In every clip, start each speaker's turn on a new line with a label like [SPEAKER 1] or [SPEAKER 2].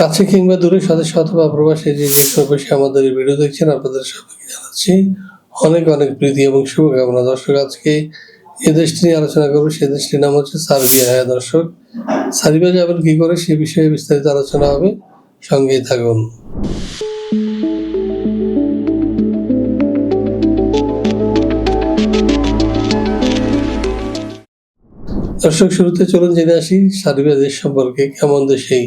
[SPEAKER 1] কাছে কিংবা দূরে সদস্য অথবা প্রবাসী যে বসে আমাদের এই ভিডিও দেখছেন, আপনাদের সবাইকে জানাচ্ছি অনেক অনেক প্রীতি এবং শুভকামনা। দর্শক, আজকে এ দেশটি নিয়ে আলোচনা করব। সে দেশটির নাম হচ্ছে সার্বিয়া। হ্যাঁ দর্শক, সার্বিয়া যাবেন কি করে সে বিষয়ে বিস্তারিত আলোচনা হবে। সঙ্গেই থাকুন। দর্শক, শুরুতে চলুন জেনে আসি সার্বিয়া দেশ সম্পর্কে, কেমন দেশ এই?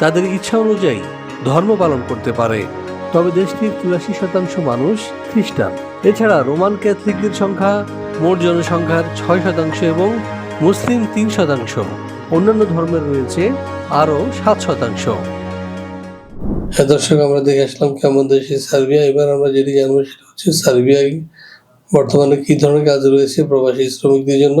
[SPEAKER 2] তাদের ইচ্ছা অনুযায়ী ধর্ম পালন করতে পারে। তবে দেশটির চুরাশি শতাংশ মানুষ খ্রিস্টান। এছাড়া রোমান ক্যাথলিকদের সংখ্যা, মোট জনসংখ্যার ছয় শতাংশ এবং মুসলিম তিন শতাংশ। অন্যান্য ধর্মের রয়েছে আরও সাত শতাংশ।
[SPEAKER 1] হ্যাঁ দর্শক, আমরা দেখে আসলাম কেমন দেশ সার্বিয়া। এবার আমরা যেটি জানব, সেটা হচ্ছে সার্বিয়ায় বর্তমানে কি ধরনের কাজ রয়েছে প্রবাসী শ্রমিকদের জন্য।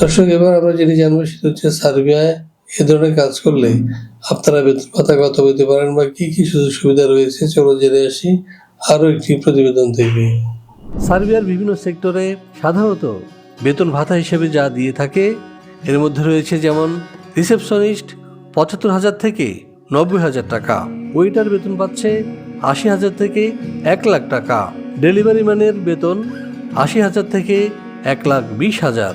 [SPEAKER 1] দর্শক, এবার আমরা যেটি জানব সেটা হচ্ছে সার্বিয়ায় এ ধরনের কাজ করলে আপনারা বেতন ভাতা কত পেতে পারেন বা কি কি সুযোগ সুবিধা রয়েছে? চলো জেনে আসি। আরও একটি প্রতিবেদন থেকে।
[SPEAKER 2] সার্বিয়ার বিভিন্ন সেক্টরে সাধারণত বেতন ভাতা হিসেবে যা দিয়ে থাকে, এর মধ্যে রয়েছে যেমন রিসেপশনিস্ট পঁচাত্তর হাজার থেকে নব্বই হাজার টাকা, ওয়েটার বেতন পাচ্ছে আশি হাজার থেকে এক লাখ টাকা, ডেলিভারি ম্যানের বেতন আশি হাজার থেকে এক লাখ বিশ হাজার।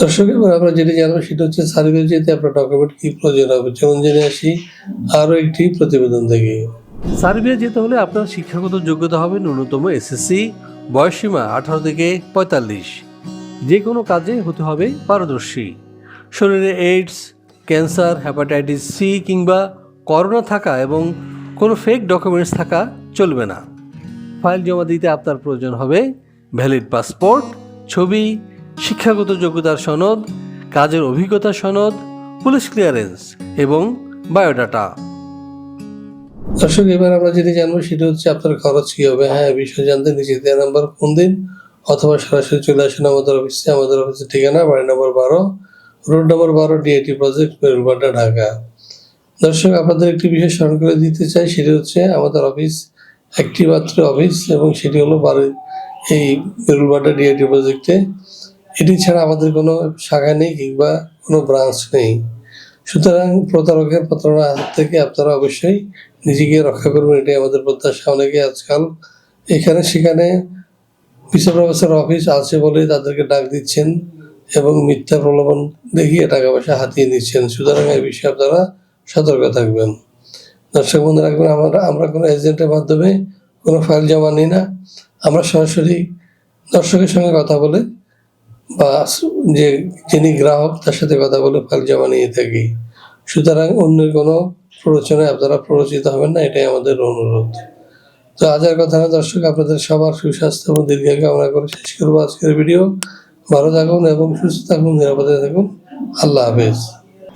[SPEAKER 1] দর্শক এবার আমরা যেটি জানব সেটা হচ্ছে সার্বিয়া যেতে আপনার ডকুমেন্ট কি প্রয়োজন হবে চলুন জেনে আসি আরও একটি প্রতিবেদন থেকে।
[SPEAKER 2] সার্বিয়া যেতে হলে আপনার শিক্ষাগত যোগ্যতা হবে ন্যূনতম এসএসসি, বয়সসীমা আঠারো থেকে পঁয়তাল্লিশ। যে কোনো কাজে হতে হবে পারদর্শী। শরীরে এইডস ক্যান্সার হ্যাপাটাইটিস সি কিংবা করোনা থাকা এবং কোনো ফেক ডকুমেন্টস থাকা চলবে না। ফাইল জমা দিতে আপনার প্রয়োজন হবে ভ্যালিড পাসপোর্ট ছবি শিক্ষাগত যোগ্যতার সনদ, কাজের অভিজ্ঞতা সনদ, পুলিশ ক্লিয়ারেন্স এবং বায়োডাটা
[SPEAKER 1] দর্শক, এবার আমরা যেটি জানব সেটা হচ্ছে আপনার খরচ কি হবে? হ্যাঁ বিষয়ে জানতে নিচে দেওয়া নাম্বার ফোন দিন অথবা সরাসরি চলে আসুন আমাদের অফিসে আমাদের অফিসের ঠিকানা বাড়ি নম্বর বারো, রোড নম্বর বারো ডিআইটি প্রজেক্ট বেরুলবাড্ডা ঢাকা। দর্শক, আপনাদের একটি বিষয় স্মরণ করে দিতে চাই, সেটি হচ্ছে আমাদের অফিস একটি মাত্র অফিস এবং সেটি হলো বারো এই বেরুলবাড্ডা ডিআইটি প্রজেক্টে এটি ছাড়া আমাদের কোনো শাখা নেই কিংবা কোনো ব্রাঞ্চ নেই। সুতরাং প্রতারকের প্রতারণা হাত থেকে আপনারা অবশ্যই নিজেকে রক্ষা করবেন, এটাই আমাদের প্রত্যাশা। অনেকে আজকাল এখানে, সেখানে প্রফেসর অফিস আছে বলে তাদেরকে ডাক দিচ্ছেন এবং মিথ্যা প্রলোভন দেখিয়ে টাকা পয়সা হাতিয়ে নিচ্ছেন। সুতরাং এই বিষয়ে আপনারা সতর্ক থাকবেন। দর্শক বন্ধু রাখবেন আমরা আমরা কোনো এজেন্টের মাধ্যমে কোনো ফাইল জমা নিই না। আমরা সরাসরি দর্শকের সঙ্গে কথা বলে বা যে যিনি গ্রাহক, তার সাথে কথা বলে ফাইল জমা নিয়ে থাকি। সুতরাং অন্য কোনো প্ররোচনায় আপনারা প্ররোচিত হবেন না, এটাই আমাদের অনুরোধ। তো আজ আর কথা না, দর্শক, আপনাদের সবার সুস্বাস্থ্য এবং দীর্ঘ কামনা করে শেষ করব আজকের ভিডিও। ভালো থাকুন এবং সুস্থ থাকুন, নিরাপদে থাকুন। আল্লাহ হাফেজ।